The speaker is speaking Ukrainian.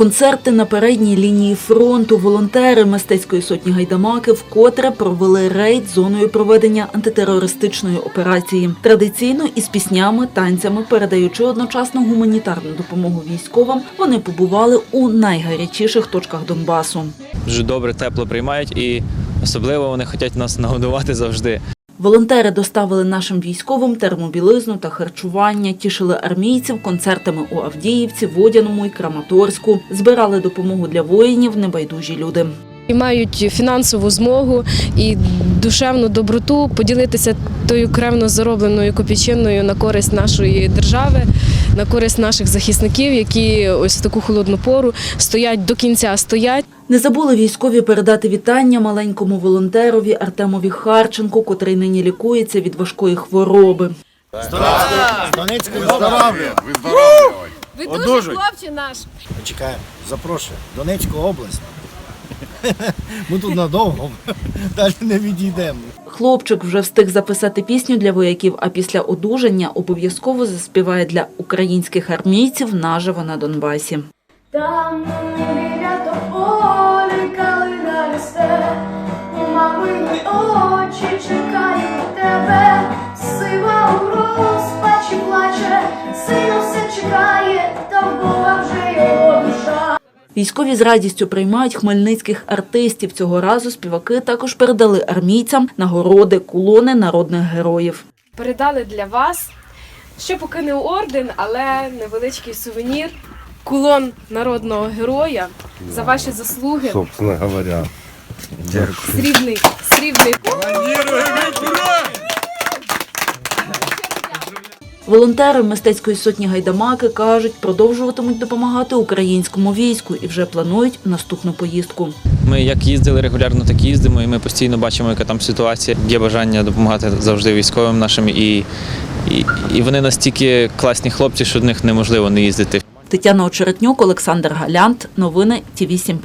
Концерти на передній лінії фронту. Волонтери мистецької сотні гайдамаки вкотре провели рейд зоною проведення антитерористичної операції. Традиційно із піснями, танцями, передаючи одночасно гуманітарну допомогу військовим, вони побували у найгарячіших точках Донбасу. дуже добре, тепло приймають і особливо вони хочуть нас нагодувати завжди. Волонтери доставили нашим військовим термобілизну та харчування, тішили армійців концертами у Авдіївці, Водяному і Краматорську, збирали допомогу для воїнів небайдужі люди. І мають фінансову змогу і душевну доброту поділитися тою кревно заробленою копійчиною на користь нашої держави, на користь наших захисників, які ось в таку холодну пору стоять до кінця, стоять. Не забули військові передати вітання маленькому волонтерові Артемові Харченку, котрий нині лікується від важкої хвороби. Донецької здоров'я. Ви Одужуй. хлопче наш. Чекаємо, запрошую. Донецьку область. Ми тут надовго, далі не відійдемо. Хлопчик вже встиг записати пісню для вояків, а після одужання обов'язково заспіває для українських армійців наживо на Донбасі. Військові з радістю приймають хмельницьких артистів. Цього разу співаки також передали армійцям нагороди, кулони народних героїв. Передали для вас, ще поки не орден, але невеличкий сувенір. Кулон народного героя за ваші заслуги. собственно говоря. Срібний, срібний. Волонтери мистецької сотні гайдамаки кажуть, продовжуватимуть допомагати українському війську і вже планують наступну поїздку. Ми як їздили регулярно, так і їздимо, і ми постійно бачимо, яка там ситуація. Є бажання допомагати завжди військовим нашим, і, і, і вони настільки класні хлопці, що до них неможливо не їздити. Тетяна Очеретнюк, Олександр Галянт. Новини Ті 7